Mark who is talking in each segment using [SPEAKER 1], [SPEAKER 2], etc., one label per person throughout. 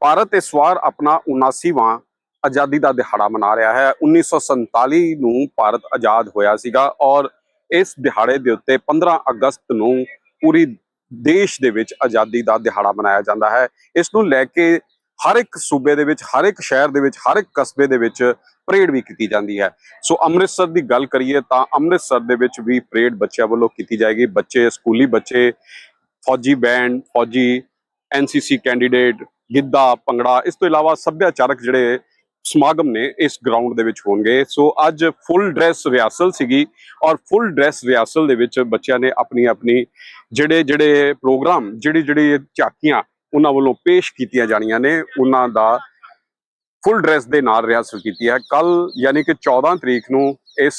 [SPEAKER 1] ਭਾਰਤ ਇਸ ਵਾਰ ਆਪਣਾ 79ਵਾਂ ਆਜ਼ਾਦੀ ਦਾ ਦਿਹਾੜਾ ਮਨਾ ਰਿਹਾ ਹੈ। 1947 ਨੂੰ ਭਾਰਤ ਆਜ਼ਾਦ ਹੋਇਆ ਸੀਗਾ ਔਰ ਇਸ ਦਿਹਾੜੇ ਦੇ ਉੱਤੇ 15 ਅਗਸਤ ਨੂੰ ਪੂਰੀ ਦੇਸ਼ ਦੇ ਵਿੱਚ ਆਜ਼ਾਦੀ ਦਾ ਦਿਹਾੜਾ ਮਨਾਇਆ ਜਾਂਦਾ ਹੈ। ਇਸ ਨੂੰ ਲੈ ਕੇ ਹਰ ਇੱਕ ਸੂਬੇ ਦੇ ਵਿੱਚ, ਹਰ ਇੱਕ ਸ਼ਹਿਰ ਦੇ ਵਿੱਚ, ਹਰ ਇੱਕ ਕਸਬੇ ਦੇ ਵਿੱਚ ਪਰੇਡ ਵੀ ਕੀਤੀ ਜਾਂਦੀ ਹੈ। ਸੋ ਅੰਮ੍ਰਿਤਸਰ ਦੀ ਗੱਲ ਕਰੀਏ ਤਾਂ ਅੰਮ੍ਰਿਤਸਰ ਦੇ ਵਿੱਚ ਵੀ ਪਰੇਡ ਬੱਚਿਆਂ ਵੱਲੋਂ ਕੀਤੀ ਜਾਏਗੀ। ਬੱਚੇ, ਸਕੂਲੀ ਬੱਚੇ, ਫੌਜੀ ਬੈਂਡ, ਫੌਜੀ ਐਨਸੀਸੀ ਕੈਂਡੀਡੇਟ ਗਿੱਧਾ, ਭੰਗੜਾ, ਇਸ ਤੋਂ ਇਲਾਵਾ ਸੱਭਿਆਚਾਰਕ ਜਿਹੜੇ ਸਮਾਗਮ ਨੇ ਇਸ ਗਰਾਊਂਡ ਦੇ ਵਿੱਚ ਹੋਣਗੇ। ਸੋ ਅੱਜ ਫੁੱਲ ਡਰੈਸ ਰਿਹਰਸਲ ਸੀਗੀ ਔਰ ਫੁੱਲ ਡਰੈਸ ਰਿਹਰਸਲ ਦੇ ਵਿੱਚ ਬੱਚਿਆਂ ਨੇ ਆਪਣੀ ਆਪਣੀ ਜਿਹੜੇ ਜਿਹੜੇ ਪ੍ਰੋਗਰਾਮ ਜਿਹੜੀ ਜਿਹੜੀ ਝਾਕੀਆਂ ਉਹਨਾਂ ਵੱਲੋਂ ਪੇਸ਼ ਕੀਤੀਆਂ ਜਾਣੀਆਂ ਨੇ, ਉਹਨਾਂ ਦਾ ਫੁੱਲ ਡਰੈਸ ਦੇ ਨਾਲ ਰਿਹਰਸਲ ਕੀਤੀ ਹੈ। ਕੱਲ ਯਾਨੀ ਕਿ 14 ਤਰੀਕ ਨੂੰ ਇਸ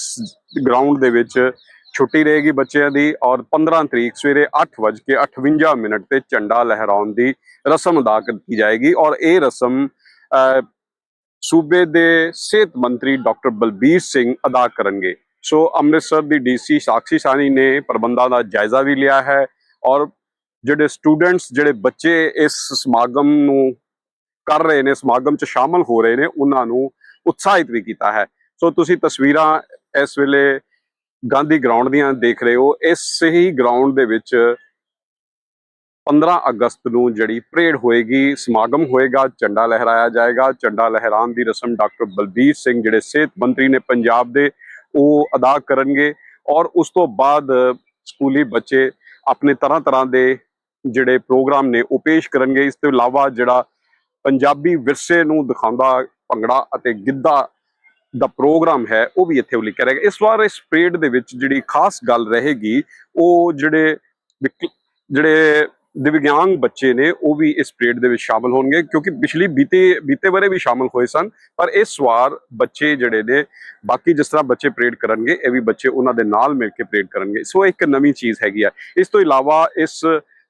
[SPEAKER 1] ਗਰਾਊਂਡ ਦੇ ਵਿੱਚ ਛੁੱਟੀ ਰਹੇਗੀ ਬੱਚਿਆਂ ਦੀ ਔਰ 15 ਤਰੀਕ ਸਵੇਰੇ 8:58 ਮਿੰਟ ਤੇ ਝੰਡਾ ਲਹਿਰਾਉਣ ਦੀ ਰਸਮ ਅਦਾ ਕੀਤੀ ਜਾਏਗੀ। ਔਰ ਇਹ ਰਸਮ ਸੂਬੇ ਦੇ ਸਿਹਤ ਮੰਤਰੀ ਡਾਕਟਰ ਬਲਬੀਰ ਸਿੰਘ ਅਦਾ ਕਰਨਗੇ। ਸੋ ਅੰਮ੍ਰਿਤਸਰ ਦੀ ਡੀਸੀ ਸਾਕਸ਼ੀ ਸਾਨੀ ਨੇ ਪ੍ਰਬੰਧਾਂ ਦਾ ਜਾਇਜ਼ਾ ਵੀ ਲਿਆ ਹੈ ਔਰ ਜਿਹੜੇ ਸਟੂਡੈਂਟਸ, ਜਿਹੜੇ ਬੱਚੇ ਇਸ ਸਮਾਗਮ ਨੂੰ ਕਰ ਰਹੇ ਨੇ, ਸਮਾਗਮ 'ਚ ਸ਼ਾਮਲ ਹੋ ਰਹੇ ਨੇ, ਉਹਨਾਂ ਨੂੰ ਉਤਸ਼ਾਹਿਤ ਵੀ ਕੀਤਾ ਹੈ। ਸੋ ਤੁਸੀਂ ਤਸਵੀਰਾਂ ਇਸ ਵੇਲੇ ਗਾਂਧੀ ਗਰਾਊਂਡ ਦੀਆਂ ਦੇਖ ਰਹੇ ਹੋ। ਇਸ ਹੀ ਗਰਾਊਂਡ ਦੇ ਵਿੱਚ 15 ਅਗਸਤ ਨੂੰ ਜਿਹੜੀ ਪਰੇਡ ਹੋਏਗੀ, ਸਮਾਗਮ ਹੋਏਗਾ, ਝੰਡਾ ਲਹਿਰਾਇਆ ਜਾਏਗਾ। ਝੰਡਾ ਲਹਿਰਾਉਣ ਦੀ ਰਸਮ ਡਾਕਟਰ ਬਲਬੀਰ ਸਿੰਘ, ਜਿਹੜੇ ਸਿਹਤ ਮੰਤਰੀ ਨੇ ਪੰਜਾਬ ਦੇ, ਉਹ ਅਦਾ ਕਰਨਗੇ। ਔਰ ਉਸ ਤੋਂ ਬਾਅਦ ਸਕੂਲੀ ਬੱਚੇ ਆਪਣੇ ਤਰ੍ਹਾਂ ਤਰ੍ਹਾਂ ਦੇ ਜਿਹੜੇ ਪ੍ਰੋਗਰਾਮ ਨੇ, ਉਹ ਪੇਸ਼ ਕਰਨਗੇ। ਇਸ ਤੋਂ ਇਲਾਵਾ ਜਿਹੜਾ ਪੰਜਾਬੀ ਵਿਰਸੇ ਨੂੰ ਦਿਖਾਉਂਦਾ ਭੰਗੜਾ ਅਤੇ ਗਿੱਧਾ ਦਾ ਪ੍ਰੋਗਰਾਮ ਹੈ, ਉਹ ਵੀ ਇੱਥੇ ਉਲੀਕਿਆ ਰਹੇਗਾ ਇਸ ਵਾਰ ਇਸ ਪਰੇਡ ਦੇ ਵਿੱਚ ਜਿਹੜੀ ਖਾਸ ਗੱਲ ਰਹੇਗੀ, ਉਹ ਜਿਹੜੇ ਜਿਹੜੇ ਦਿਵਿਆਂਗ ਬੱਚੇ ਨੇ, ਉਹ ਵੀ ਇਸ ਪਰੇਡ ਦੇ ਵਿੱਚ ਸ਼ਾਮਲ ਹੋਣਗੇ, ਕਿਉਂਕਿ ਪਿਛਲੀ ਬੀਤੇ ਬੀਤੇ ਬਾਰੇ ਵੀ ਸ਼ਾਮਲ ਹੋਏ ਸਨ, ਪਰ ਇਸ ਵਾਰ ਬੱਚੇ ਜਿਹੜੇ ਨੇ, ਬਾਕੀ ਜਿਸ ਤਰ੍ਹਾਂ ਬੱਚੇ ਪਰੇਡ ਕਰਨਗੇ, ਇਹ ਵੀ ਬੱਚੇ ਉਹਨਾਂ ਦੇ ਨਾਲ ਮਿਲ ਕੇ ਪਰੇਡ ਕਰਨਗੇ। ਸੋ ਇੱਕ ਨਵੀਂ ਚੀਜ਼ ਹੈਗੀ ਆ। ਇਸ ਤੋਂ ਇਲਾਵਾ ਇਸ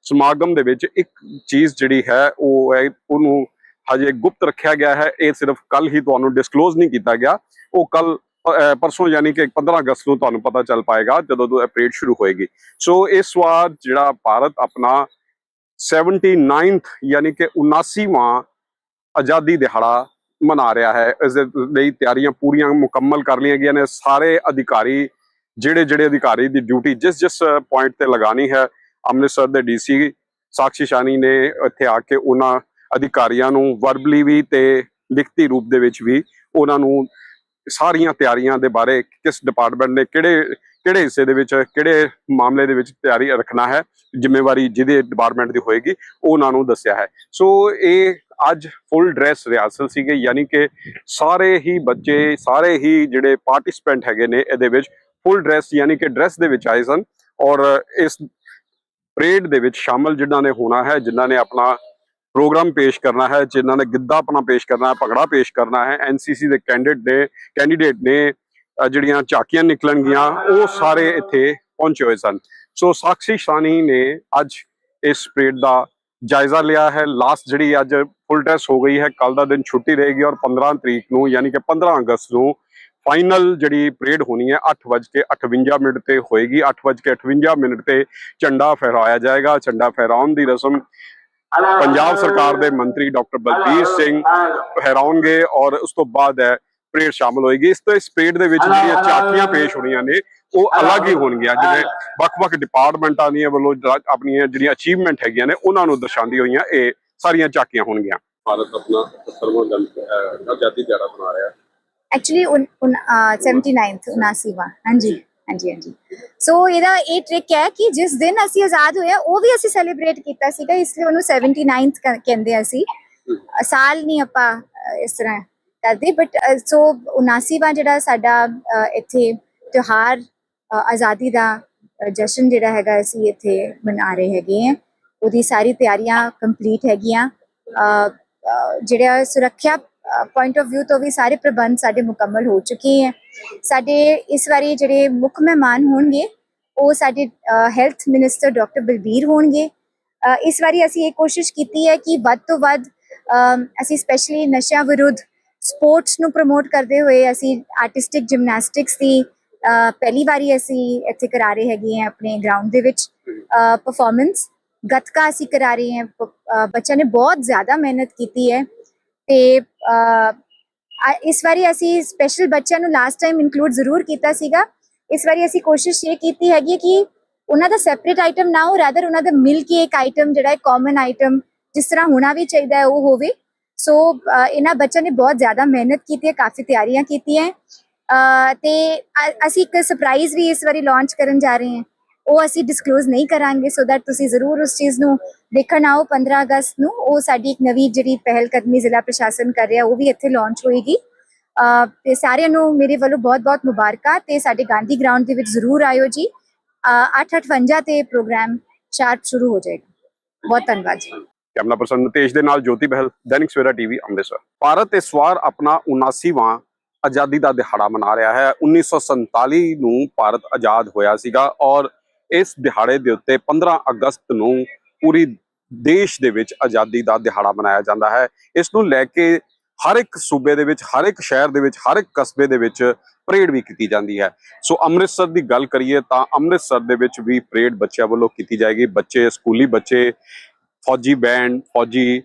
[SPEAKER 1] ਸਮਾਗਮ ਦੇ ਵਿੱਚ ਇੱਕ ਚੀਜ਼ ਜਿਹੜੀ ਹੈ, ਉਹ ਹੈ, ਉਹਨੂੰ ਹਜੇ ਗੁਪਤ ਰੱਖਿਆ ਗਿਆ ਹੈ, ਇਹ ਸਿਰਫ ਕੱਲ ਹੀ ਤੁਹਾਨੂੰ ਡਿਸਕਲੋਜ਼ ਨਹੀਂ ਕੀਤਾ ਗਿਆ। ਉਹ ਕੱਲ ਪਰਸੋਂ ਯਾਨੀ ਕਿ 15 ਅਗਸਤ ਨੂੰ ਤੁਹਾਨੂੰ ਪਤਾ ਚੱਲ ਪਾਏਗਾ, ਜਦੋਂ ਤੋਂ ਇਹ ਪਰੇਡ ਸ਼ੁਰੂ ਹੋਏਗੀ। ਸੋ ਇਸ ਵਾਰ ਜਿਹੜਾ ਭਾਰਤ ਆਪਣਾ 79th ਯਾਨੀ ਕਿ 79ਵਾਂ ਆਜ਼ਾਦੀ ਦਿਹਾੜਾ ਮਨਾ ਰਿਹਾ ਹੈ, ਇਸ ਦੇ ਲਈ ਤਿਆਰੀਆਂ ਪੂਰੀਆਂ ਮੁਕੰਮਲ ਕਰ ਲਈਆਂ ਗਈਆਂ ਨੇ। ਸਾਰੇ ਅਧਿਕਾਰੀ ਜਿਹੜੇ ਜਿਹੜੇ ਅਧਿਕਾਰੀ ਦੀ ਡਿਊਟੀ ਜਿਸ ਜਿਸ ਪੁਆਇੰਟ ਤੇ ਲਗਾਣੀ ਹੈ, ਅੰਮ੍ਰਿਤਸਰ ਦੇ ਡੀਸੀ ਸਾਕਸ਼ੀ ਸ਼ਾਨੀ ਨੇ ਇੱਥੇ ਆ ਕੇ ਉਹਨਾਂ ਅਧਿਕਾਰੀਆਂ ਨੂੰ ਵਰਬਲੀ ਵੀ ਤੇ ਲਿਖਤੀ ਰੂਪ ਦੇ ਵਿੱਚ ਵੀ ਉਹਨਾਂ ਨੂੰ ਸਾਰੀਆਂ ਤਿਆਰੀਆਂ ਦੇ ਬਾਰੇ ਕਿਸ ਡਿਪਾਰਟਮੈਂਟ ਨੇ ਕਿਹੜੇ ਕਿਹੜੇ ਹਿੱਸੇ ਦੇ ਵਿੱਚ, ਕਿਹੜੇ ਮਾਮਲੇ ਦੇ ਵਿੱਚ ਤਿਆਰੀ ਰੱਖਣਾ ਹੈ, ਜ਼ਿੰਮੇਵਾਰੀ ਜਿਹਦੇ ਡਿਪਾਰਟਮੈਂਟ ਦੀ ਹੋਏਗੀ ਉਹਨਾਂ ਨੂੰ ਦੱਸਿਆ ਹੈ। ਸੋ ਇਹ ਅੱਜ ਫੁੱਲ ਡਰੈਸ ਰਿਹਰਸਲ ਸੀਗੇ, ਯਾਨੀ ਕਿ ਸਾਰੇ ਹੀ ਬੱਚੇ, ਸਾਰੇ ਹੀ ਜਿਹੜੇ ਪਾਰਟਿਸਪੈਂਟ ਹੈਗੇ ਨੇ ਇਹਦੇ ਵਿੱਚ ਫੁੱਲ ਡਰੈਸ ਯਾਨੀ ਕਿ ਡਰੈਸ ਦੇ ਵਿੱਚ ਆਏ ਸਨ ਔਰ ਇਸ ਪਰੇਡ ਦੇ ਵਿੱਚ ਸ਼ਾਮਲ ਜਿਨ੍ਹਾਂ ਨੇ ਹੋਣਾ ਹੈ, ਜਿਨ੍ਹਾਂ ਨੇ ਆਪਣਾ ਪ੍ਰੋਗਰਾਮ ਪੇਸ਼ ਕਰਨਾ ਹੈ, ਜਿਨ੍ਹਾਂ ਨੇ ਗਿੱਧਾ ਆਪਣਾ ਪੇਸ਼ ਕਰਨਾ ਹੈ, ਭੰਗੜਾ ਪੇਸ਼ ਕਰਨਾ ਹੈ ਐਨਸੀਸੀ ਦੇ ਕੈਂਡੀਡੇਟ ਨੇ ਕੈਂਡੀਡੇਟ ਨੇ ਜਿਹੜੀਆਂ ਝਾਕੀਆਂ ਨਿਕਲਣਗੀਆਂ, ਉਹ ਸਾਰੇ ਇੱਥੇ ਪਹੁੰਚੇ ਹੋਏ ਸਨ। ਸੋ ਸਾਕਸ਼ੀ ਸ਼ਾਨੀ ਨੇ ਅੱਜ ਇਸ ਪਰੇਡ ਦਾ ਜਾਇਜ਼ਾ ਲਿਆ ਹੈ। ਲਾਸਟ ਜਿਹੜੀ ਅੱਜ ਫੁੱਲ ਡਰੈਸ ਹੋ ਗਈ ਹੈ ਕੱਲ ਦਾ ਦਿਨ ਛੁੱਟੀ ਰਹੇਗੀ ਔਰ 15 ਤਰੀਕ ਨੂੰ, ਯਾਨੀ ਕਿ 15 ਅਗਸਤ ਨੂੰ ਫਾਈਨਲ ਜਿਹੜੀ ਪਰੇਡ ਹੋਣੀ ਹੈ 8:58 ਮਿੰਟ ਤੇ ਹੋਏਗੀ। 8:58 ਮਿੰਟ ਤੇ ਝੰਡਾ ਫਹਿਰਾਇਆ ਜਾਏਗਾ। ਝੰਡਾ ਫਹਿਰਾਉਣ ਦੀ ਰਸਮ ਪੰਜਾਬ ਸਰਕਾਰ ਦੇ ਮੰਤਰੀ ਡਾਕਟਰ ਬਲਬੀਰ ਸਿੰਘ ਫਹਿਰਾਉਣਗੇ ਔਰ ਉਸ ਤੋਂ ਬਾਅਦ ਹੈ ਪਰੇਡ ਸ਼ਾਮਲ ਹੋਏਗੀ। ਇਸ ਤੋਂ ਇਸ ਪਰੇਡ ਦੇ ਵਿੱਚ ਜਿਹੜੀਆਂ ਝਾਕੀਆਂ ਪੇਸ਼ ਹੋਣੀਆਂ ਨੇ ਉਹ ਅਲੱਗ ਹੀ ਹੋਣਗੀਆਂ। ਜਿਵੇਂ ਵੱਖ-ਵੱਖ ਡਿਪਾਰਟਮੈਂਟਾਂ ਦੀਆਂ ਵੱਲੋਂ ਆਪਣੀਆਂ ਜਿਹੜੀਆਂ ਅਚੀਵਮੈਂਟ ਹੈਗੀਆਂ ਨੇ ਉਹਨਾਂ ਨੂੰ ਦਰਸਾਉਂਦੀ ਹੋਈਆਂ ਇਹ ਸਾਰੀਆਂ ਝਾਕੀਆਂ ਹੋਣਗੀਆਂ। ਭਾਰਤ ਆਪਣਾ 70ਵਾਂ ਆਜ਼ਾਦੀ ਦਿਹਾੜਾ ਮਨਾ ਰਿਹਾ।
[SPEAKER 2] ਐਕਚੁਅਲੀ 79th 79ਵਾਂ ਹਾਂਜੀ। ਹਾਂਜੀ ਹਾਂਜੀ। ਸੋ ਇਹਦਾ ਇਹ ਟ੍ਰਿਕ ਹੈ ਕਿ ਜਿਸ ਦਿਨ ਅਸੀਂ ਆਜ਼ਾਦ ਹੋਇਆ ਉਹ ਵੀ ਅਸੀਂ ਸੈਲੀਬ੍ਰੇਟ ਕੀਤਾ ਸੀਗਾ, ਇਸ ਲਈ ਉਹਨੂੰ 79th ਕ- ਕਹਿੰਦੇ ਅਸੀਂ। ਸਾਲ ਨਹੀਂ ਆਪਾਂ ਇਸ ਤਰ੍ਹਾਂ ਕਰਦੇ ਬਟ ਸੋ 79ਵਾਂ ਜਿਹੜਾ ਸਾਡਾ ਇੱਥੇ ਤਿਉਹਾਰ ਆਜ਼ਾਦੀ ਦਾ ਜਸ਼ਨ ਜਿਹੜਾ ਹੈਗਾ ਅਸੀਂ ਇੱਥੇ ਮਨਾ ਰਹੇ ਹੈਗੇ ਹਾਂ ਉਹਦੀ ਸਾਰੀ ਤਿਆਰੀਆਂ ਕੰਪਲੀਟ ਹੈਗੀਆਂ। ਜਿਹੜਾ ਸੁਰੱਖਿਆ ਪੁਆਇੰਟ ਆਫ View ਤੋਂ ਵੀ ਸਾਰੇ ਪ੍ਰਬੰਧ ਸਾਡੇ ਮੁਕੰਮਲ ਹੋ ਚੁੱਕੇ ਹੈ। ਸਾਡੇ ਇਸ ਵਾਰੀ ਜਿਹੜੇ ਮੁੱਖ ਮਹਿਮਾਨ ਹੋਣਗੇ, ਉਹ ਸਾਡੇ ਹੈਲਥ ਮਿਨਿਸਟਰ ਡਾਕਟਰ ਬਲਬੀਰ ਹੋਣਗੇ। ਇਸ ਵਾਰੀ ਅਸੀਂ ਇਹ ਕੋਸ਼ਿਸ਼ ਕੀਤੀ ਹੈ ਕਿ ਵੱਧ ਤੋਂ ਵੱਧ ਅਸੀਂ ਸਪੈਸ਼ਲੀ ਨਸ਼ਿਆਂ ਵਿਰੁੱਧ ਸਪੋਰਟਸ ਨੂੰ ਪ੍ਰਮੋਟ ਕਰਦੇ ਹੋਏ ਅਸੀਂ ਆਰਟਿਸਟਿਕ ਜਿਮਨਾਸਟਿਕਸ ਦੀ ਪਹਿਲੀ ਵਾਰੀ ਅਸੀਂ ਇੱਥੇ ਕਰਾ ਰਹੇ ਹੈਗੇ ਹਾਂ ਆਪਣੇ ਗਰਾਊਂਡ ਦੇ ਵਿੱਚ ਪਰਫਾਰਮੈਂਸ ਗੱਤਕਾ ਅਸੀਂ ਕਰਾ ਰਹੇ ਹਾਂ। ਪ- ਬੱਚਿਆਂ ਨੇ ਬਹੁਤ ਜ਼ਿਆਦਾ ਮਿਹਨਤ ਕੀਤੀ ਹੈ। ਤੇ ਇਸ ਵਾਰੀ ਅਸੀਂ ਸਪੈਸ਼ਲ ਬੱਚਿਆਂ ਨੂੰ ਲਾਸਟ ਟਾਈਮ ਇਨਕਲੂਡ ਜ਼ਰੂਰ ਕੀਤਾ ਸੀਗਾ। ਇਸ ਵਾਰੀ ਅਸੀਂ ਕੋਸ਼ਿਸ਼ ਇਹ ਕੀਤੀ ਹੈਗੀ ਹੈ ਕਿ ਉਹਨਾਂ ਦਾ ਸੈਪਰੇਟ ਆਈਟਮ ਨਾ ਹੋ ਰਾਦਰ ਉਹਨਾਂ ਦਾ ਮਿਲ ਕੇ ਇੱਕ ਆਈਟਮ ਜਿਹੜਾ ਹੈ ਕਾਮਨ ਆਈਟਮ ਜਿਸ ਤਰ੍ਹਾਂ ਹੋਣਾ ਵੀ ਚਾਹੀਦਾ ਹੈ ਉਹ ਹੋਵੇ। ਸੋ ਇਹਨਾਂ ਬੱਚਿਆਂ ਨੇ ਬਹੁਤ ਜ਼ਿਆਦਾ ਮਿਹਨਤ ਕੀਤੀ ਹੈ ਕਾਫੀ ਤਿਆਰੀਆਂ ਕੀਤੀਆਂ ਹੈ। ਅ, ਤੇ ਅਸੀਂ ਇੱਕ ਸਰਪ੍ਰਾਈਜ਼ ਵੀ ਇਸ ਵਾਰੀ ਲਾਂਚ ਕਰਨ ਜਾ ਰਹੇ ਹਾਂ। ਉਹ ਅਸੀਂ ਡਿਸਕਲੋਜ਼ ਨਹੀਂ ਕਰਾਂਗੇ ਸੋ ਦੈਟ ਤੁਸੀਂ ਜ਼ਰੂਰ ਉਸ ਚੀਜ਼ ਨੂੰ ਦੇਖਣ ਆਓ 15 ਅਗਸਤ ਨੂੰ। ਉਹ ਸਾਡੀ ਇੱਕ ਨਵੀਂ ਜਿਹੜੀ ਪਹਿਲ ਕਦਮੀ ਜ਼ਿਲ੍ਹਾ ਪ੍ਰਸ਼ਾਸਨ ਕਰ ਰਿਹਾ, ਉਹ ਵੀ ਇੱਥੇ ਲਾਂਚ ਹੋਏਗੀ। ਤੇ ਸਾਰਿਆਂ ਨੂੰ ਮੇਰੇ ਵੱਲੋਂ ਬਹੁਤ-ਬਹੁਤ ਮੁਬਾਰਕਾਂ, ਤੇ ਸਾਡੇ ਗਾਂਧੀ ਗਰਾਊਂਡ ਦੇ ਵਿੱਚ ਜ਼ਰੂਰ ਆਇਓ ਜੀ। 858 ਤੇ ਪ੍ਰੋਗਰਾਮ ਸ਼ਾਰਪ ਸ਼ੁਰੂ ਹੋ ਜਾਏਗਾ। ਬਹੁਤ ਧੰਨਵਾਦ ਜੀ।
[SPEAKER 1] ਕੈਮਰਾ ਪਰਸਨ ਨਿਤੇਸ਼ ਦੇ ਨਾਲ ਜੋਤੀ ਬਹਿਲ, ਦੈਨਿਕ ਸਵੇਰਾ ਟੀਵੀ, ਅੰਮ੍ਰਿਤਸਰ। ਭਾਰਤ ਇਸ ਵਾਰ ਆਪਣਾ 79ਵਾਂ ਆਜ਼ਾਦੀ ਦਾ ਦਿਹਾੜਾ ਮਨਾ ਰਿਹਾ ਹੈ। 1947 ਨੂੰ ਭਾਰਤ ਆਜ਼ਾਦ ਹੋਇਆ ਸੀਗਾ ਔਰ ਇਸ ਦਿਹਾੜੇ ਦੇ ਉੱਤੇ 15 ਅਗਸਤ ਨੂੰ ਪੂਰੀ ਦੇਸ਼ ਦੇ ਵਿੱਚ ਆਜ਼ਾਦੀ ਦਾ ਦਿਹਾੜਾ ਮਨਾਇਆ ਜਾਂਦਾ ਹੈ। ਇਸ ਨੂੰ ਲੈ ਕੇ ਹਰ ਇੱਕ ਸੂਬੇ ਦੇ ਵਿੱਚ, ਹਰ ਇੱਕ ਸ਼ਹਿਰ ਦੇ ਵਿੱਚ, ਹਰ ਇੱਕ ਕਸਬੇ ਦੇ ਵਿੱਚ ਪਰੇਡ ਵੀ ਕੀਤੀ ਜਾਂਦੀ ਹੈ। ਸੋ ਅੰਮ੍ਰਿਤਸਰ ਦੀ ਗੱਲ ਕਰੀਏ ਤਾਂ ਅੰਮ੍ਰਿਤਸਰ ਦੇ ਵਿੱਚ ਵੀ ਪਰੇਡ ਬੱਚਿਆਂ ਵੱਲੋਂ ਕੀਤੀ ਜਾਏਗੀ। ਬੱਚੇ, ਸਕੂਲੀ ਬੱਚੇ, ਫੌਜੀ ਬੈਂਡ, ਫੌਜੀ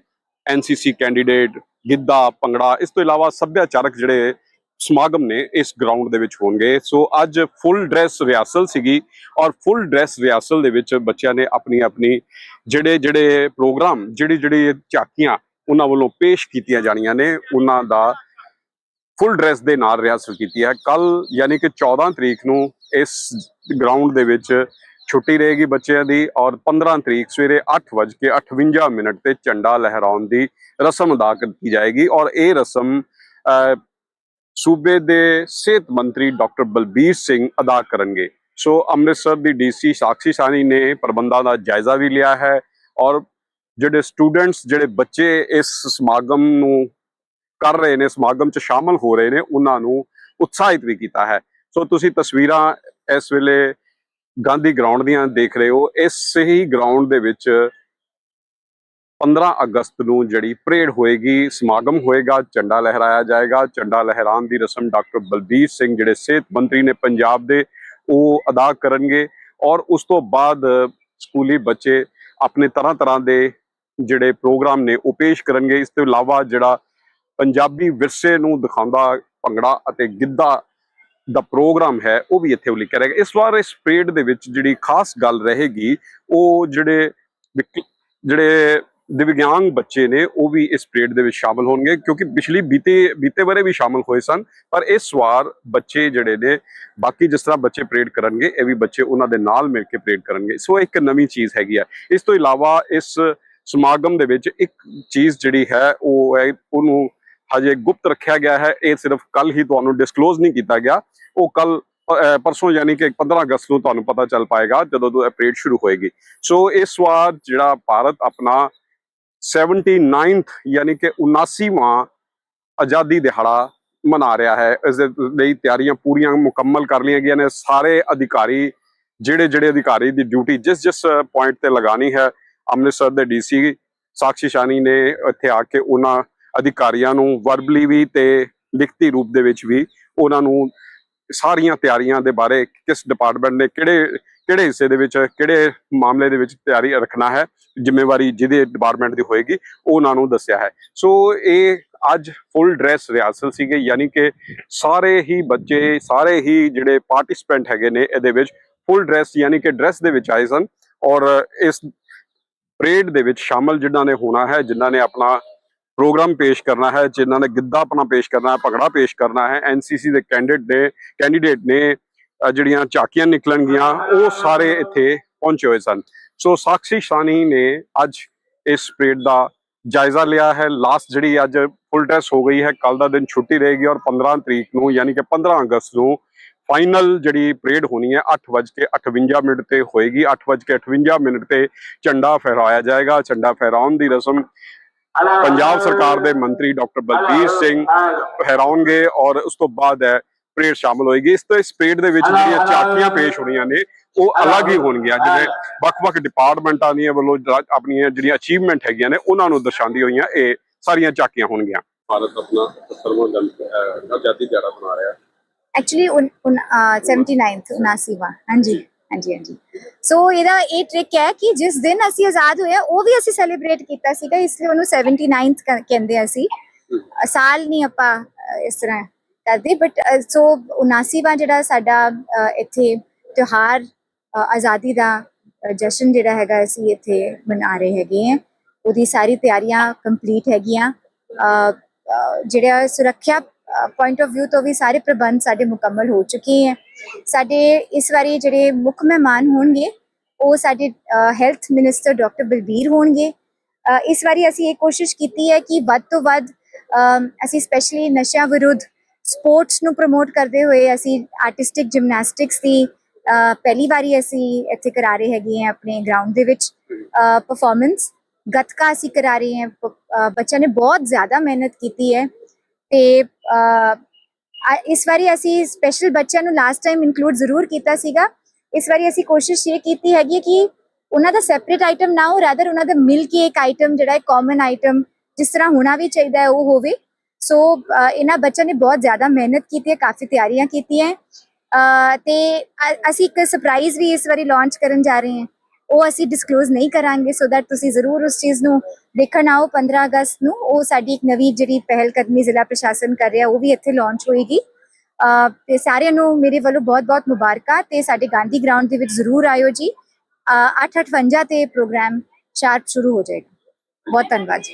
[SPEAKER 1] ਐਨਸੀਸੀ ਕੈਂਡੀਡੇਟ, ਗਿੱਧਾ, ਭੰਗੜਾ, ਇਸ ਤੋਂ ਇਲਾਵਾ ਸੱਭਿਆਚਾਰਕ ਜਿਹੜੇ ਸਮਾਗਮ ਨੇ ਇਸ ਗਰਾਊਂਡ ਦੇ ਵਿੱਚ ਹੋਣਗੇ। ਸੋ ਅੱਜ ਫੁੱਲ ਡਰੈਸ ਰਿਹਾਸਲ ਸੀਗੀ ਔਰ ਫੁੱਲ ਡਰੈਸ ਰਿਹਾਸਲ ਦੇ ਵਿੱਚ ਬੱਚਿਆਂ ਨੇ ਆਪਣੀ ਆਪਣੀ ਜਿਹੜੇ ਜਿਹੜੇ ਪ੍ਰੋਗਰਾਮ ਜਿਹੜੀ ਜਿਹੜੀ ਝਾਕੀਆਂ ਉਹਨਾਂ ਵੱਲੋਂ ਪੇਸ਼ ਕੀਤੀਆਂ ਜਾਣੀਆਂ ਨੇ ਉਹਨਾਂ ਦਾ ਫੁੱਲ ਡਰੈਸ ਦੇ ਨਾਲ ਰਿਹਾਸਲ ਕੀਤੀ ਹੈ। ਕੱਲ ਯਾਨੀ ਕਿ 14 ਤਰੀਕ ਨੂੰ ਇਸ ਗਰਾਊਂਡ ਦੇ ਵਿੱਚ ਛੁੱਟੀ ਰਹੇਗੀ ਬੱਚਿਆਂ ਦੀ ਔਰ 15 ਤਰੀਕ ਸਵੇਰੇ 8:58 ਮਿੰਟ ਤੇ ਝੰਡਾ ਲਹਿਰਾਉਣ ਦੀ ਰਸਮ ਅਦਾ ਕੀਤੀ ਜਾਏਗੀ ਔਰ ਇਹ ਰਸਮ ਅਹ, ਸੂਬੇ ਦੇ ਸਿਹਤ ਮੰਤਰੀ ਡਾਕਟਰ ਬਲਬੀਰ ਸਿੰਘ ਅਦਾ ਕਰਨਗੇ। ਸੋ ਅੰਮ੍ਰਿਤਸਰ ਦੀ ਡੀਸੀ ਸਾਕਸ਼ੀ ਸਾਨੀ ਨੇ ਪ੍ਰਬੰਧਾਂ ਦਾ ਜਾਇਜ਼ਾ ਵੀ ਲਿਆ ਹੈ ਔਰ ਜਿਹੜੇ ਸਟੂਡੈਂਟਸ, ਜਿਹੜੇ ਬੱਚੇ ਇਸ ਸਮਾਗਮ ਨੂੰ ਕਰ ਰਹੇ ਨੇ, ਸਮਾਗਮ 'ਚ ਸ਼ਾਮਲ ਹੋ ਰਹੇ ਨੇ, ਉਹਨਾਂ ਨੂੰ ਉਤਸ਼ਾਹਿਤ ਵੀ ਕੀਤਾ ਹੈ। ਸੋ ਤੁਸੀਂ ਤਸਵੀਰਾਂ ਇਸ ਵੇਲੇ ਗਾਂਧੀ ਗਰਾਊਂਡ ਦੀਆਂ ਦੇਖ ਰਹੇ ਹੋ। ਇਸ ਹੀ ਗਰਾਊਂਡ ਦੇ ਵਿੱਚ 15 ਅਗਸਤ ਨੂੰ ਜਿਹੜੀ ਪਰੇਡ ਹੋਏਗੀ, ਸਮਾਗਮ ਹੋਏਗਾ, ਝੰਡਾ ਲਹਿਰਾਇਆ ਜਾਏਗਾ। ਝੰਡਾ ਲਹਿਰਾਉਣ ਦੀ ਰਸਮ ਡਾਕਟਰ ਬਲਬੀਰ ਸਿੰਘ, ਜਿਹੜੇ ਸਿਹਤ ਮੰਤਰੀ ਨੇ ਪੰਜਾਬ ਦੇ, ਉਹ ਅਦਾ ਕਰਨਗੇ। ਔਰ ਉਸ ਤੋਂ ਬਾਅਦ ਸਕੂਲੀ ਬੱਚੇ ਆਪਣੇ ਤਰ੍ਹਾਂ ਤਰ੍ਹਾਂ ਦੇ ਜਿਹੜੇ ਪ੍ਰੋਗਰਾਮ ਨੇ, ਉਹ ਪੇਸ਼ ਕਰਨਗੇ। ਇਸ ਤੋਂ ਇਲਾਵਾ ਜਿਹੜਾ ਪੰਜਾਬੀ ਵਿਰਸੇ ਨੂੰ ਦਿਖਾਉਂਦਾ ਭੰਗੜਾ ਅਤੇ ਗਿੱਧਾ ਦਾ ਪ੍ਰੋਗਰਾਮ ਹੈ, ਉਹ ਵੀ ਇੱਥੇ ਉਲੀਕਿਆ ਰਹੇਗਾ ਇਸ ਵਾਰ ਇਸ ਪਰੇਡ ਦੇ ਵਿੱਚ ਜਿਹੜੀ ਖਾਸ ਗੱਲ ਰਹੇਗੀ, ਉਹ ਜਿਹੜੇ ਜਿਹੜੇ ਦਿਵਿਆਂਗ ਬੱਚੇ ਨੇ, ਉਹ ਵੀ ਇਸ ਪਰੇਡ ਦੇ ਵਿੱਚ ਸ਼ਾਮਲ ਹੋਣਗੇ, ਕਿਉਂਕਿ ਪਿਛਲੀ ਬੀਤੇ ਬੀਤੇ ਬਾਰੇ ਵੀ ਸ਼ਾਮਲ ਹੋਏ ਸਨ, ਪਰ ਇਸ ਵਾਰ ਬੱਚੇ ਜਿਹੜੇ ਨੇ, ਬਾਕੀ ਜਿਸ ਤਰ੍ਹਾਂ ਬੱਚੇ ਪਰੇਡ ਕਰਨਗੇ, ਇਹ ਵੀ ਬੱਚੇ ਉਹਨਾਂ ਦੇ ਨਾਲ ਮਿਲ ਕੇ ਪਰੇਡ ਕਰਨਗੇ। ਸੋ ਇੱਕ ਨਵੀਂ ਚੀਜ਼ ਹੈਗੀ ਹੈ ਇਸ ਤੋਂ ਇਲਾਵਾ ਇਸ ਸਮਾਗਮ ਦੇ ਵਿੱਚ ਇੱਕ ਚੀਜ਼ ਜਿਹੜੀ ਹੈ, ਉਹ ਹੈ, ਉਹਨੂੰ ਹਜੇ ਗੁਪਤ ਰੱਖਿਆ ਗਿਆ ਹੈ, ਇਹ ਸਿਰਫ ਕੱਲ ਹੀ ਤੁਹਾਨੂੰ ਡਿਸਕਲੋਜ਼ ਨਹੀਂ ਕੀਤਾ ਗਿਆ। ਉਹ ਕੱਲ ਪਰਸੋਂ ਯਾਨੀ ਕਿ 15 ਅਗਸਤ ਨੂੰ ਤੁਹਾਨੂੰ ਪਤਾ ਚੱਲ ਪਾਏਗਾ, ਜਦੋਂ ਤੋਂ ਇਹ ਪਰੇਡ ਸ਼ੁਰੂ ਹੋਏਗੀ। ਸੋ ਇਸ ਵਾਰ ਜਿਹੜਾ ਭਾਰਤ ਆਪਣਾ 79th ਯਾਨੀ ਕਿ 79ਵਾਂ ਆਜ਼ਾਦੀ ਦਿਹਾੜਾ ਮਨਾ ਰਿਹਾ ਹੈ। ਇਸ ਦੇ ਲਈ ਤਿਆਰੀਆਂ ਪੂਰੀਆਂ ਮੁਕੰਮਲ ਕਰ ਲਈਆਂ ਗਈਆਂ ਨੇ ਸਾਰੇ ਅਧਿਕਾਰੀ ਜਿਹੜੇ ਜਿਹੜੇ ਅਧਿਕਾਰੀ ਦੀ ਡਿਊਟੀ ਜਿਸ ਜਿਸ ਪੁਆਇੰਟ ਤੇ ਲਗਾਣੀ ਹੈ, ਅੰਮ੍ਰਿਤਸਰ ਦੇ ਡੀਸੀ ਸਾਕਸ਼ੀ ਸ਼ਾਨੀ ਨੇ ਇੱਥੇ ਆ ਕੇ ਉਹਨਾਂ ਅਧਿਕਾਰੀਆਂ ਨੂੰ ਵਰਬਲੀ ਵੀ ਤੇ ਲਿਖਤੀ ਰੂਪ ਦੇ ਵਿੱਚ ਵੀ ਉਹਨਾਂ ਨੂੰ ਸਾਰੀਆਂ ਤਿਆਰੀਆਂ ਦੇ ਬਾਰੇ ਕਿਸ ਡਿਪਾਰਟਮੈਂਟ ਨੇ, ਕਿਹੜੇ ਕਿਹੜੇ ਹਿੱਸੇ ਦੇ ਵਿੱਚ, ਕਿਹੜੇ ਮਾਮਲੇ ਦੇ ਵਿੱਚ ਤਿਆਰੀ ਰੱਖਣਾ ਹੈ, ਜ਼ਿੰਮੇਵਾਰੀ ਜਿਹਦੇ ਡਿਪਾਰਟਮੈਂਟ ਦੀ ਹੋਏਗੀ, ਉਹ ਉਹਨਾਂ ਨੂੰ ਦੱਸਿਆ ਹੈ। ਸੋ ਇਹ ਅੱਜ ਫੁੱਲ ਡਰੈਸ ਰਿਹਾਸਲ ਸੀਗੇ, ਯਾਨੀ ਕਿ ਸਾਰੇ ਹੀ ਬੱਚੇ, ਸਾਰੇ ਹੀ ਜਿਹੜੇ ਪਾਰਟਿਸਪੈਂਟ ਹੈਗੇ ਨੇ ਇਹਦੇ ਵਿੱਚ ਫੁੱਲ ਡਰੈਸ ਯਾਨੀ ਕਿ ਡਰੈਸ ਦੇ ਵਿੱਚ ਆਏ ਸਨ ਔਰ ਇਸ ਪਰੇਡ ਦੇ ਵਿੱਚ ਸ਼ਾਮਲ ਜਿਨ੍ਹਾਂ ਨੇ ਹੋਣਾ ਹੈ, ਜਿਨ੍ਹਾਂ ਨੇ ਆਪਣਾ ਪ੍ਰੋਗਰਾਮ ਪੇਸ਼ ਕਰਨਾ ਹੈ, ਜਿਨ੍ਹਾਂ ਨੇ ਗਿੱਧਾ ਆਪਣਾ ਪੇਸ਼ ਕਰਨਾ ਹੈ, ਭੰਗੜਾ ਪੇਸ਼ ਕਰਨਾ ਹੈ ਐਨਸੀਸੀ ਦੇ ਕੈਂਡੀਡੇਟ ਨੇ ਕੈਂਡੀਡੇਟ ਨੇ ਜਿਹੜੀਆਂ ਝਾਕੀਆਂ ਨਿਕਲਣਗੀਆਂ ਉਹ ਸਾਰੇ ਇੱਥੇ ਪਹੁੰਚੇ ਹੋਏ ਸਨ ਸੋ ਸਾਕਸ਼ੀ ਸ਼ਾਨੀ ਨੇ ਅੱਜ ਇਸ ਪਰੇਡ ਦਾ ਜਾਇਜ਼ਾ ਲਿਆ ਹੈ ਲਾਸਟ ਜਿਹੜੀ ਅੱਜ ਫੁੱਲ ਡਰੈਸ ਹੋ ਗਈ ਹੈ ਕੱਲ ਦਾ ਦਿਨ ਛੁੱਟੀ ਰਹੇਗੀ ਔਰ 15 ਤਰੀਕ ਨੂੰ ਯਾਨੀ ਕਿ 15 ਅਗਸਤ ਨੂੰ ਫਾਈਨਲ ਜਿਹੜੀ ਪਰੇਡ ਹੋਣੀ ਹੈ 8:58 ਮਿੰਟ ਤੇ ਹੋਏਗੀ 8:58 ਮਿੰਟ ਤੇ ਝੰਡਾ ਫਹਿਰਾਇਆ ਜਾਏਗਾ ਝੰਡਾ ਫਹਿਰਾਉਣ ਦੀ ਰਸਮ ਪੰਜਾਬ ਸਰਕਾਰ ਦੇ ਮੰਤਰੀ ਡਾਕਟਰ ਬਲਬੀਰ ਸਿੰਘ ਫਹਿਰਾਉਣਗੇ ਔਰ ਉਸ ਤੋਂ ਬਾਅਦ ਹੈ ਪਰੇਡ ਸ਼ਾਮਲ ਹੋਏਗੀ। ਇਸ ਤੋਂ ਇਸ ਦੇ ਵਿੱਚ ਜਿਹੜੀਆਂ ਝਾਕੀਆਂ ਪੇਸ਼ ਹੋਣੀਆਂ ਨੇ ਉਹ ਅਲੱਗ ਹੀ ਹੋਣਗੀਆਂ। ਜਿਵੇਂ ਵੱਖ-ਵੱਖ ਡਿਪਾਰਟਮੈਂਟਾਂ ਦੀਆਂ ਵੱਲੋਂ ਆਪਣੀਆਂ ਜਿਹੜੀਆਂ ਅਚੀਵਮੈਂਟ ਹੈਗੀਆਂ ਨੇ ਉਹਨਾਂ ਨੂੰ ਦਰਸਾਉਂਦੀ ਹੋਈਆਂ ਇਹ ਸਾਰੀਆਂ ਝਾਕੀਆਂ ਹੋਣਗੀਆਂ। ਭਾਰਤ ਆਪਣਾ 70ਵਾਂ ਗਣਤੰਤਰ ਆਜ਼ਾਦੀ ਦਿਹਾੜਾ ਮਨਾ ਰਿਹਾ।
[SPEAKER 2] ਐਕਚੁਅਲੀ 79th 79ਵਾਂ ਹਾਂਜੀ ਹਾਂਜੀ ਹਾਂਜੀ। ਸੋ ਇਹਦਾ ਇਹ ਟ੍ਰਿਕ ਹੈ ਕਿ ਜਿਸ ਦਿਨ ਅਸੀਂ ਆਜ਼ਾਦ ਹੋਇਆ ਉਹ ਵੀ ਅਸੀਂ ਸੈਲੀਬ੍ਰੇਟ ਕੀਤਾ ਸੀਗਾ ਇਸ ਲਈ ਉਹਨੂੰ 79th ਕਹਿੰਦੇ ਅਸੀਂ। ਸਾਲ ਨਹੀਂ ਆਪਾਂ ਇਸ ਤਰ੍ਹਾਂ ਕਰਦੇ ਬਟ ਸੋ 79ਵਾਂ ਜਿਹੜਾ ਸਾਡਾ ਇੱਥੇ ਤਿਉਹਾਰ ਆਜ਼ਾਦੀ ਦਾ ਜਸ਼ਨ ਜਿਹੜਾ ਹੈਗਾ ਅਸੀਂ ਇੱਥੇ ਮਨਾ ਰਹੇ ਹੈਗੇ ਆ ਉਹਦੀ ਸਾਰੀ ਤਿਆਰੀਆਂ ਕੰਪਲੀਟ ਹੈਗੀਆਂ। ਜਿਹੜਾ ਸੁਰੱਖਿਆ ਪੁਆਇੰਟ ਆਫ View ਤੋਂ ਵੀ ਸਾਰੇ ਪ੍ਰਬੰਧ ਸਾਡੇ ਮੁਕੰਮਲ ਹੋ ਚੁੱਕੇ ਹੈ। ਸਾਡੇ ਇਸ ਵਾਰੀ ਜਿਹੜੇ ਮੁੱਖ ਮਹਿਮਾਨ ਹੋਣਗੇ, ਉਹ ਸਾਡੇ ਹੈਲਥ ਮਿਨਿਸਟਰ ਡਾਕਟਰ ਬਲਬੀਰ ਹੋਣਗੇ। ਇਸ ਵਾਰੀ ਅਸੀਂ ਇਹ ਕੋਸ਼ਿਸ਼ ਕੀਤੀ ਹੈ ਕਿ ਵੱਧ ਤੋਂ ਵੱਧ ਅਸੀਂ ਸਪੈਸ਼ਲੀ ਨਸ਼ਿਆਂ ਵਿਰੁੱਧ ਸਪੋਰਟਸ ਨੂੰ ਪ੍ਰਮੋਟ ਕਰਦੇ ਹੋਏ ਅਸੀਂ ਆਰਟਿਸਟਿਕ ਜਿਮਨਾਸਟਿਕਸ ਦੀ ਪਹਿਲੀ ਵਾਰੀ ਅਸੀਂ ਇੱਥੇ ਕਰਾ ਰਹੇ ਹੈਗੇ ਹਾਂ ਆਪਣੇ ਗਰਾਊਂਡ ਦੇ ਵਿੱਚ ਪਰਫਾਰਮੈਂਸ ਗੱਤਕਾ ਅਸੀਂ ਕਰਾ ਰਹੇ ਹਾਂ, ਪ- ਬੱਚਿਆਂ ਨੇ ਬਹੁਤ ਜ਼ਿਆਦਾ ਮਿਹਨਤ ਕੀਤੀ ਹੈ ਤੇ ਇਸ ਵਾਰੀ ਅਸੀਂ ਸਪੈਸ਼ਲ ਬੱਚਿਆਂ ਨੂੰ ਲਾਸਟ ਟਾਈਮ ਇਨਕਲੂਡ ਜ਼ਰੂਰ ਕੀਤਾ ਸੀਗਾ। ਇਸ ਵਾਰੀ ਅਸੀਂ ਕੋਸ਼ਿਸ਼ ਇਹ ਕੀਤੀ ਹੈਗੀ ਹੈ ਕਿ ਉਹਨਾਂ ਦਾ ਸੈਪਰੇਟ ਆਈਟਮ ਨਾ ਹੋ ਰਾਦਰ ਉਹਨਾਂ ਦਾ ਮਿਲ ਕੇ ਇੱਕ ਆਈਟਮ ਜਿਹੜਾ ਹੈ ਕਾਮਨ ਆਈਟਮ ਜਿਸ ਤਰ੍ਹਾਂ ਹੋਣਾ ਵੀ ਚਾਹੀਦਾ ਹੈ, ਉਹ ਹੋਵੇ। ਸੋ uh, ਇਹਨਾਂ ਬੱਚਿਆਂ ਨੇ ਬਹੁਤ ਜ਼ਿਆਦਾ ਮਿਹਨਤ ਕੀਤੀ ਹੈ ਕਾਫੀ ਤਿਆਰੀਆਂ ਕੀਤੀਆਂ ਅ, ਤੇ ਅਸੀਂ ਇੱਕ ਸਰਪ੍ਰਾਈਜ਼ ਵੀ ਇਸ ਵਾਰੀ ਲਾਂਚ ਕਰਨ ਜਾ ਰਹੇ ਹਾਂ। ਉਹ ਅਸੀਂ ਡਿਸਕਲੋਜ਼ ਨਹੀਂ ਕਰਾਂਗੇ ਸੋ ਦੈਟ ਤੁਸੀਂ ਜ਼ਰੂਰ ਉਸ ਚੀਜ਼ ਨੂੰ ਦੇਖਣ ਆਓ 15 ਅਗਸਤ ਨੂੰ। ਉਹ ਸਾਡੀ ਇੱਕ ਨਵੀਂ ਜਿਹੜੀ ਪਹਿਲ ਕਦਮੀ ਜ਼ਿਲ੍ਹਾ ਪ੍ਰਸ਼ਾਸਨ ਕਰ ਰਿਹਾ ਉਹ ਵੀ ਇੱਥੇ ਲਾਂਚ ਹੋਏਗੀ। ਅ, ਤੇ ਸਾਰਿਆਂ ਨੂੰ ਮੇਰੇ ਵੱਲੋਂ ਬਹੁਤ-ਬਹੁਤ ਮੁਬਾਰਕਾਂ ਤੇ ਸਾਡੇ ਗਾਂਧੀ ਗਰਾਊਂਡ ਦੇ ਵਿੱਚ ਜ਼ਰੂਰ ਆਇਓ ਜੀ। 8:58 ਤੇ ਪ੍ਰੋਗਰਾਮ ਸ਼ਾਰਪ ਸ਼ੁਰੂ ਹੋ ਜਾਏਗਾ। ਬਹੁਤ ਧੰਨਵਾਦ ਜੀ।